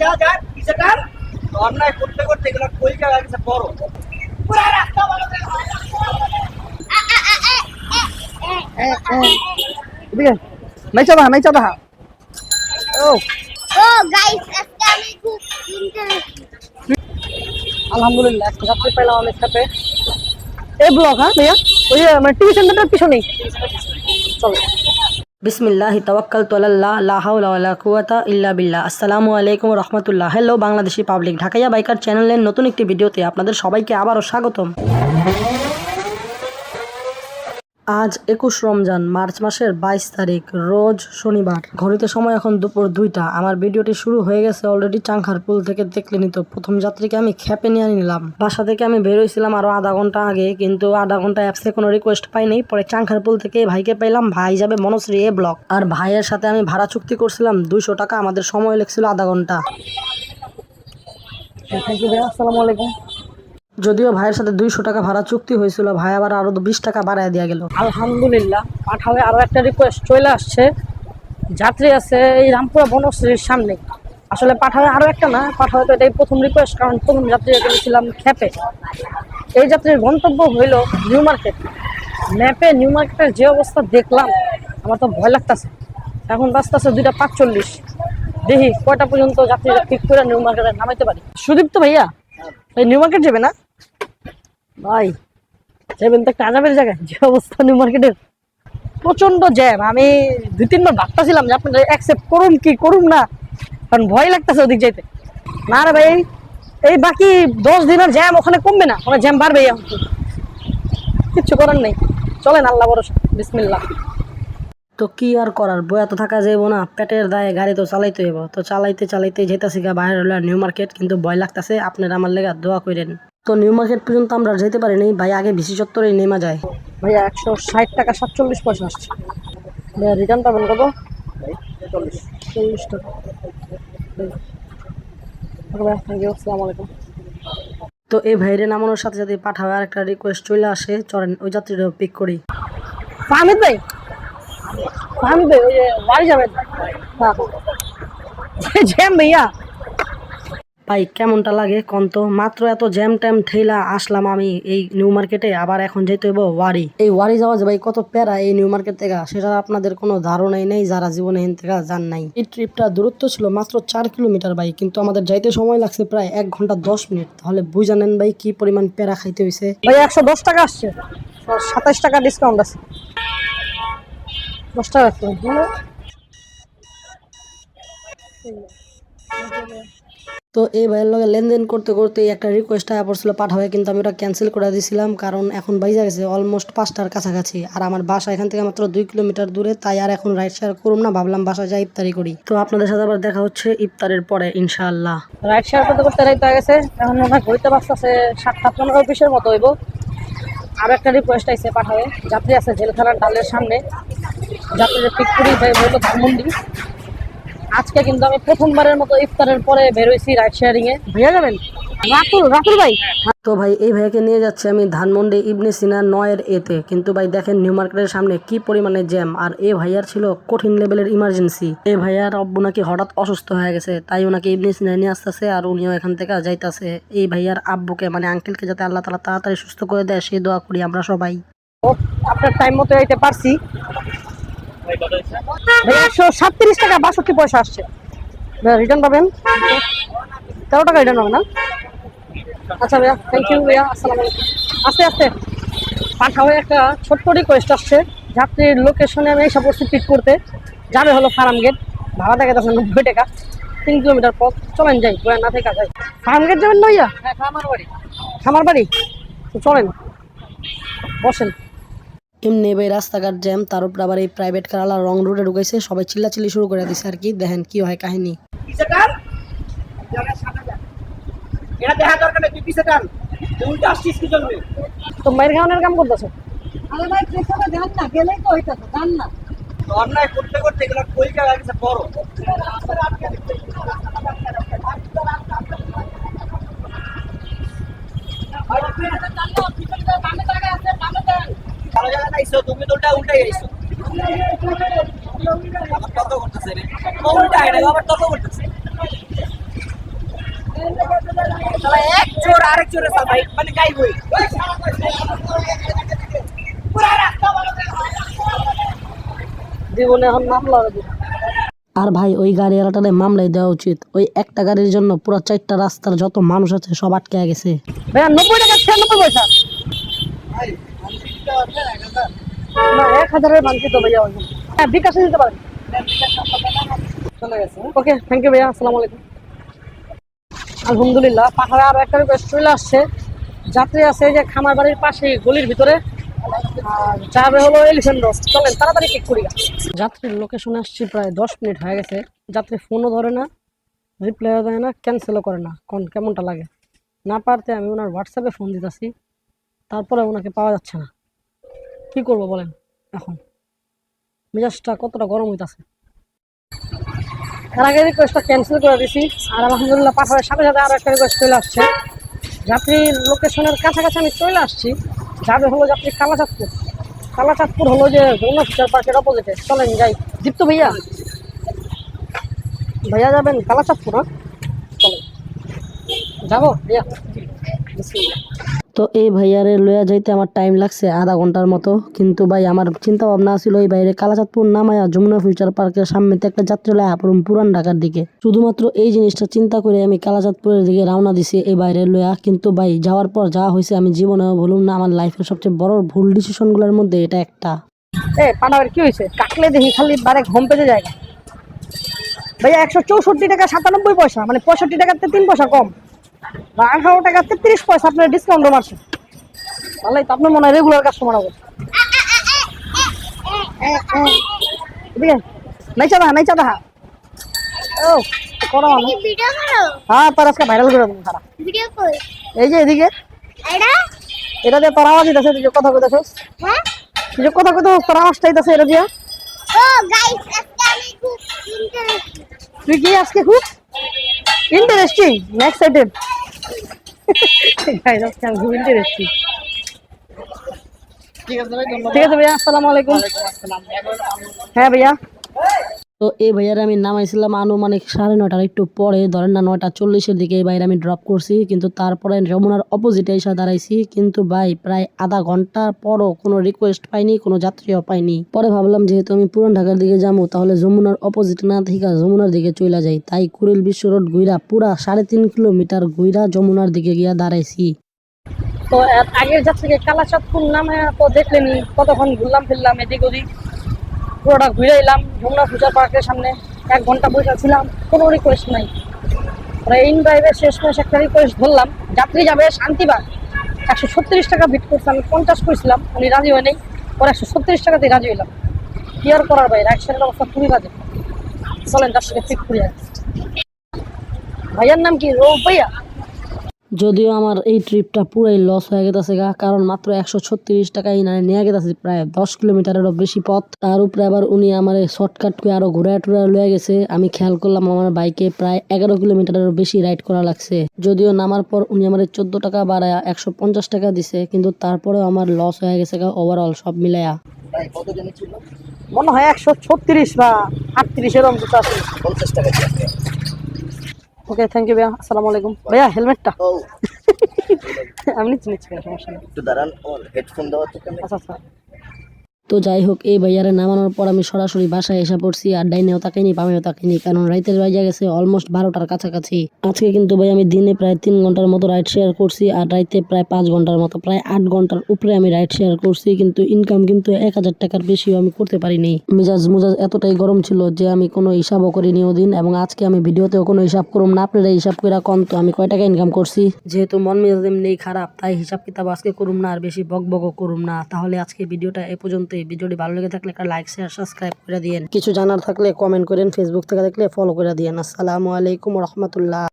যা যা টান অন্যায় করতে করতে এগুলো কলকা গেছে বড়। পুরা রাস্তা বড় নাই চাবা নাই চাবা ও। ও গাইস আজকে আমি খুব ইন্টারেস্ট আলহামদুলিল্লাহ যাত্রী পেলাম আমি সাথে। এই ব্লক হ্যাঁ ভাইয়া ওই মানে টিভি সেন্টারটার পিছনেই। চলো। বিসমিল্লাহি তাওয়াক্কালতু তোলাল্লাহ লাহাউলা কুয়াতা ইল্লা বিল্লাহ। আসসালামু আলাইকুম রহমতুল্লাহ। Hello Bangladeshi public Dhakaiya biker চ্যানেলের নতুন একটি ভিডিওতে আপনাদের সবাইকে আবারও স্বাগতম। আজ একুশ রমজান, মার্চ মাসের বাইশ তারিখ, রোজ শনিবার। ঘড়িতে সময় এখন দুপুর দুইটা। আমার ভিডিওটি শুরু হয়ে গেছে অলরেডি চাংখার পুল থেকে দেখলে নিত। প্রথম যাত্রীকে আমি খেপে নিয়ে নিলাম। বাসা থেকে আমি বেরোইছিলাম আরও আধা ঘণ্টা আগে, কিন্তু আধা ঘণ্টা অ্যাপসে কোনো রিকোয়েস্ট পাইনি পরে চাংখার পুল থেকে ভাইকে পেলাম। ভাই যাবে মনশ্রী এ ব্লক আর ভাইয়ের সাথে আমি ভাড়া চুক্তি করছিলাম। দুইশো টাকা আমাদের সময় লেগছিল আধা ঘণ্টা। আসসালামু আলাইকুম। যদিও ভাইয়ের সাথে দুইশো টাকা ভাড়া চুক্তি হয়েছিল, ভাই আবার আরও বিশ টাকা বাড়ায় দেওয়া গেল। আলহামদুলিল্লাহ পাঠাবে আরও একটা রিকোয়েস্ট চলে আসছে। যাত্রী আছে এই রামপুরা বনশ্রীর সামনে। আসলে পাঠাবে আরও একটা না পাঠাবে তো এটাই প্রথম রিকোয়েস্ট কারণ প্রথম যাত্রী করেছিলাম খ্যাপে। এই যাত্রীর গন্তব্য হইল নিউ মার্কেট। ম্যাপে নিউ মার্কেটের যে অবস্থা দেখলাম, আমার তো ভয় লাগতেছে। এখন রাস্তা আছে দুইটা পাঁচচল্লিশ। দেখি কয়টা পর্যন্ত যাত্রীরা ঠিক করে নিউ মার্কেটে নামাইতে পারি। সুদীপ্ত ভাইয়া, এই নিউ মার্কেট যাবে না? ভাই যাবেন তো একটা আজাবের জায়গায়। যে অবস্থা নিউ মার্কেটের প্রচণ্ড জ্যাম আমি দুই, তিনবার ভাবতেছিলাম যে আপনারা অ্যাকসেপ্ট করুন কি করুন না, কারণ ভয় লাগতেছে ওদিক যাইতে। না রে ভাই, এই বাকি দশ দিনের জ্যাম ওখানে কমবে না, ওখানে জ্যাম বাড়বে কিচ্ছু করার নেই। চলেন, আল্লাহ বড় বিসমিল্লাহ। তো কি আর করার? বয়া তো থাকা যাইব না। পেটের দায়ে গাড়ি তো চালাইতে হইব। তো চালাইতে চালাইতে যেতেছি গা বাইরে নিউ মার্কেট কিন্তু ভয় লাগতেছে। আপনারা আমার লেগা দোয়া করেন তো নিউ মার্কেট পর্যন্ত আমরা যেতে পারি পারিনি। ভাই আগে ভিসি চত্বরে নেমা যায়। ভাইয়া একশো ষাট টাকা সাতচল্লিশ পয়সা আসছে। ভাইয়া রিটার্ন পাবেন কত? চল্লিশ টাকা। থ্যাংক ইউ আসসালামু আলাইকুম। তো এই ভাইরে নামানোর সাথে সাথে পাঠাবে আর একটা রিকোয়েস্ট চলে আসে। চলেন ওই যাত্রীটা পিক করি। ফাহমিদ ভাই? ফাহমিদ ভাই ওই বাড়ি যাবেন। হ্যাঁ। জ্যাম ভাইয়া। ভাই, কেমনটা লাগে কোন তো? মাত্র এত জ্যাম ট্যাম ঠেলা আসলাম আমি এই নিউ মার্কেটে আবার এখন যেতে হইব ওয়ারি। এই ওয়ারি যাওয়া ভাই, কত প্যারা এই নিউ মার্কেট থেকে? সেটা আপনাদের কোনো ধারণাই নেই, যারা জীবনে এখান থেকে যান নাই। এই ট্রিপটা দূরত্ব ছিল মাত্র চার কিলোমিটার ভাই, কিন্তু আমাদের যাইতে সময় লাগছে প্রায় এক ঘণ্টা দশ মিনিট। তাহলে বুঝানেন ভাই, কি পরিমাণ প্যারা খাইতে হয়েছে ভাই, একশো দশ টাকা আসছে। সাতাশ টাকা ডিসকাউন্ট আছে। দশ টাকা তো এই ভাইয়ের লগে লেনদেন করতে করতে একটা রিকোয়েস্ট আয়া পড়ছিল পাঠাবে, কিন্তু আমি ওটা ক্যান্সেল করে দিয়েছিলাম কারণ এখন বাইজা গেছে অলমোস্ট পাঁচটার কাছাকাছি। আর আমার বাসা এখান থেকে মাত্র দুই কিলোমিটার দূরে, তাই আর এখন রাইড শেয়ার করুন না, ভাবলাম বাসা যাই ইফতারি করি। তো আপনাদের সাথে আবার দেখা হচ্ছে ইফতারের পরে, ইনশাআল্লাহ। রাইড শেয়ার করতে করতে হয়ে গেছে, এখন মনে হয় ঘড়িতে বাজতেছে সাতটা পনেরো বিশের মতো হইব। আর একটা রিকোয়েস্ট আইসে পাঠাবে, যাত্রী আছে জেলখানার ডালের সামনে। যাত্রীদের পিক করি ভাই হইল ধানমন্ডি। আজকে কিন্তু আমি প্রথমবারের মতো ইফতারের পরে বেরোইছি রাইড শেয়ারিং এ ভাইয়া যাবেন? রাতুল রাতুল ভাই। তো ভাই এই ভাইকে নিয়ে যাচ্ছে আমি ধানমন্ডি ইবনে সিনা নয়ের এতে। কিন্তু ভাই দেখেন নিউ মার্কেটের সামনে কি পরিমাণে জ্যাম। আর এ ভাইয়ার ছিল কঠিন লেভেলের ইমার্জেন্সি এ ভাইয়ার অব্বু নাকি হঠাৎ অসুস্থ হয়ে গেছে তাই ওনাকে ইবনে সিনা নিয়ে আসতেছে আর উনিও এখান থেকে যাইতাছে। এই ভাইয়ার আব্বুকে মানে আঙ্কেলকে যাতে আল্লাহ তালা তাড়াতাড়ি সুস্থ করে দেয় সেই দোয়া করি আমরা সবাই। আপনার টাইম মতো যাইতে পারছি। একশো সাতত্রিশ টাকা বাষট্টি পয়সা আসছে। রিটার্ন পাবেন। তেরো টাকা রিটার্ন পাবেন না? আচ্ছা ভাইয়া থ্যাংক ইউ ভাইয়া আসসালামু আস্তে আস্তে। পাঠাও একটা ছোট্ট রিকোয়েস্ট আসছে। যাত্রীর লোকেশনে আমি এসে পড়ছি পিক করতে। যাবে হলো ফার্ম গেট ভাড়া দেখা যাচ্ছে নব্বই টাকা। তিন কিলোমিটার পথ। চলেন যাই গোয়া না থেকে যাই ফার্ম গেট যাবেন না নইয়া খামার বাড়ি খামার বাড়ি চলেন। বসেন। এমনি ভাই রাস্তাঘাট জ্যাম তার উপর আবার এই প্রাইভেট কারালা রং রুটে ঢুকেছে সবাই চিল্লাচিল্লি শুরু করে দিছে আর কি। দেখেন কি হয় কাহিনী। পিছে এটা দেখা দরকার তুই পিছে টান উল্টা আসছিস কি জন্য? তো মায়ের খাওয়ানোর কাম করতেছে? আরে ভাই পেছনে ধ্যান না গেলেই তো হইতাছে ধ্যান না। অন্যায় করতে করতে এগুলো কলকা গেছে বড়? তুমি তো উল্টা উল্টাই আইছো। আবার করতেছে রে। উল্টা এটা আবার তত করতেছে। এক চোর আরেক চোরের সাথে মানে জীবনে এখন মামলা হবে। আর ভাই ওই গাড়ি গাড়িওয়ালাটারে মামলায় দেওয়া উচিত। ওই একটা গাড়ির জন্য পুরো চারটা রাস্তার যত মানুষ আছে সব আটকে গেছে। ভাইয়া নব্বই টাকা ছিয়ানব্বই পয়সা। হাজারের মানছি তো ভাইয়া হ্যাঁ বিকাশে দিতে পারেন। চলে গেছে। ওকে থ্যাংক ইউ ভাইয়া, আসসালামু আলাইকুম। আলহামদুলিল্লাহ, পাহাড়ে আরও একটা রিকোয়েস্ট চলে আসছে। যাত্রী আছে যে খামার বাড়ির পাশে গলির ভিতরে। আর যাবে হলো এলিফেন্ট রোড চলেন, তাড়াতাড়ি ঠিক করি। যাত্রীর লোকেশনে আসছি প্রায় দশ মিনিট হয়ে গেছে। যাত্রী ফোনও ধরে না রিপ্লাইও দেয় না ক্যান্সেলও করে না। কোন, কেমনটা লাগে? না পারতে আমি ওনার হোয়াটসঅ্যাপে ফোন দিতেছি। তারপরে ওনাকে পাওয়া যাচ্ছে না। কি করব বলেন? এখন। মেজাজটা কতটা গরম হইতাছে। এর আগে রিকোয়েস্টটা ক্যান্সেল করে দিছি, আর আলহামদুলিল্লাহ পাঠানোর সাথে সাথে আরও একটা রিকোয়েস্ট চলে আসছে। যাত্রী লোকেশনের কাছাকাছি আমি চলে আসছি, যাবে হলো যাত্রী কালাচাঁদপুর। কালাচাঁদপুর হলো যে যমুনা ফিচার পার্কের অপোজিটে চলেন যাই। দীপ্ত ভাইয়া। ভাইয়া যাবেন কালাচাঁদপুর হ্যাঁ? চলেন। যাব, ভাইয়া। তো এই ভাইয়ারে লইয়া যাইতে আমার টাইম লাগছে আধা ঘণ্টার মতো। কিন্তু ভাই, আমার চিন্তা ভাবনা ছিল এই বাইরে কালাচাঁদপুর নামায়া যমুনা ফিউচার পার্কের সামনেতে একটা যাত্রী লয়া পড়ুম পুরান ঢাকার দিকে। শুধুমাত্র এই জিনিসটা চিন্তা করে আমি কালাচাঁদপুরের দিকে রওনা দিছি এই বাইরে লইয়া। কিন্তু ভাই, যাওয়ার পর যা হয়েছে আমি জীবনে বলুন না, আমার লাইফের সবচেয়ে বড় ভুল ডিসিশনগুলোর মধ্যে এটা একটা। এ পানাবের কি হয়েছে কাটলে দেখি, খালি বারে ঘুম পেতে যায় ভাইয়া, একশো চৌষট্টি টাকা সাতানব্বই পয়সা মানে পঁয়ষট্টি টাকাতে তিন পয়সা কম। আঠারো টাকা তেত্রিশ পয়সা আপনার ডিসকাউন্টও মারছে ভালোই তো আপনার মনে হয় রেগুলার কাস্টমার হবে। নাইচা নাইচা ও করো হ্যাঁ তোর আজকে ভাইরাল করে দেবো সারা এই যে এদিকে। এটা? এটা দিয়ে তোর আওয়াজ দিতেছে তুই কথা কইতেছিস। হ্যাঁ? তুই কথা কইতেছিস তোর আওয়াজটা দিতেছে এটা দিয়ে। তুই কি আজকে খুব ইন্টারেস্টিং এক্সাইটেড গাইস আজকে আমি খুব ইন্টারেস্টিং ঠিক আছে ভাই ঠিক আছে ভাইয়া আসসালামু আলাইকুম। হ্যাঁ ভাইয়া। তো এই ভাইয়ার আমি নামাইছিলাম আনুমানিক সাড়ে নয়টার একটু পরে, ধরেন না নয়টা চল্লিশের দিকে এই বাইরে আমি ড্রপ করছি। কিন্তু তারপরে যমুনার অপোজিটে এসে দাঁড়াইছি। কিন্তু ভাই, প্রায় আধা ঘণ্টার পরও কোনো রিকোয়েস্ট পাইনি, কোনো যাত্রীও পাইনি। পরে ভাবলাম, যেহেতু আমি পুরান ঢাকার দিকে যাব, তাহলে যমুনার অপোজিট না থেকে যমুনার দিকে চলে যাই। তাই কুড়িল বিশ্ব রোড ঘুইরা পুরা সাড়ে তিন কিলোমিটার ঘুইরা যমুনার দিকে গিয়া দাঁড়াইছি। তো আগের যাত্রীকে কালাচাঁদপুর নামে তো দেখলেনি, কতক্ষণ ঘুরলাম ফিরলাম এদিক ওদিক। পুরোটা ঘুরে এলাম, যমুনা ফিউচার পার্কের সামনে এক ঘণ্টা বসে ছিলাম কোনো রিকোয়েস্ট নাই। ইন ড্রাইভের শেষ মাস একটা রিকোয়েস্ট ধরলাম, যাত্রী যাবে শান্তিবাগ। একশো ছত্রিশ টাকা বিট করছে, আমি পঞ্চাশ করেছিলাম, উনি রাজি হয় নাই পরে একশো ছত্রিশ টাকাতেই রাজি হইলাম। কি আর করার রাইট সাইডের অবস্থা খুবই বাজে। চলেন তার সাথে ঠিক করে। ভাইয়ার নাম কি? রৌ ভাইয়া যদিও আমার এই ট্রিপটা পুরাই লস হয়ে গেছে গা কারণ মাত্র একশো ছত্রিশ টাকাই না নিয়ে গেছে প্রায় দশ কিলোমিটারেরও বেশি পথ। তার উপরে আবার উনি আমার শর্টকাট করে আরও ঘুরে টুরা লয়ে গেছে। আমি খেয়াল করলাম আমার বাইকে প্রায় এগারো কিলোমিটারেরও বেশি রাইড করা লাগছে। যদিও নামার পর উনি আমার চোদ্দ টাকা বাড়ায় একশো পঞ্চাশ টাকা দিছে কিন্তু তারপরেও আমার লস হয়ে গেছে গা ওভারঅল সব মিলায়া। মনে হয় একশো ছত্রিশ বা আটত্রিশ এরকম কিছু আছে। পঞ্চাশ টাকা ওকে থ্যাংক ইউ ভাইয়া আসসালামু আলাইকুম ভাইয়া হেলমেটটা আমি নিচ্ছি নিচ্ছি সমস্যা নেই। একটু দাঁড়ান হেডফোন দেওয়া তো আচ্ছা আচ্ছা। তো যাই হোক এই ভাইয়ারে নামানোর পর আমি সরাসরি বাসায় এসে পড়ছি আর ডাইনেও তাকাইনি, বামেও তাকাইনি, কারণ রাইতের বাজে গেছে অলমোস্ট বারোটার কাছাকাছি। আজকে কিন্তু ভাই আমি দিনে প্রায় তিন ঘণ্টার মতো রাইড শেয়ার করছি আর রাইতে প্রায় পাঁচ ঘণ্টার মতো, প্রায় আট ঘণ্টার উপরে আমি রাইড শেয়ার করছি, কিন্তু ইনকাম কিন্তু এক হাজার টাকার বেশিও আমি করতে পারিনি। মেজাজ মুজাজ এতটাই গরম ছিল যে আমি কোনো হিসাবও করিনি ওদিন এবং আজকে আমি ভিডিওতেও কোনো হিসাব করুম না, আপনারা হিসাব করে কম তো আমি কয় টাকা ইনকাম করছি। যেহেতু মন মেজাজ এমনি খারাপ, তাই হিসাব কিতাব আজকে করুম না আর বেশি বক বকও করুম না, তাহলে আজকে ভিডিওটা এ পর্যন্তই ভিডিওটি ভালো লেগে থাকলে একটা লাইক শেয়ার সাবস্ক্রাইব করে দিয়েন। কিছু জানার থাকলে কমেন্ট করেন ফেসবুক থেকে দেখলে ফলো করে দিয়েন। আসসালামু আলাইকুম রহমতুল্লাহ।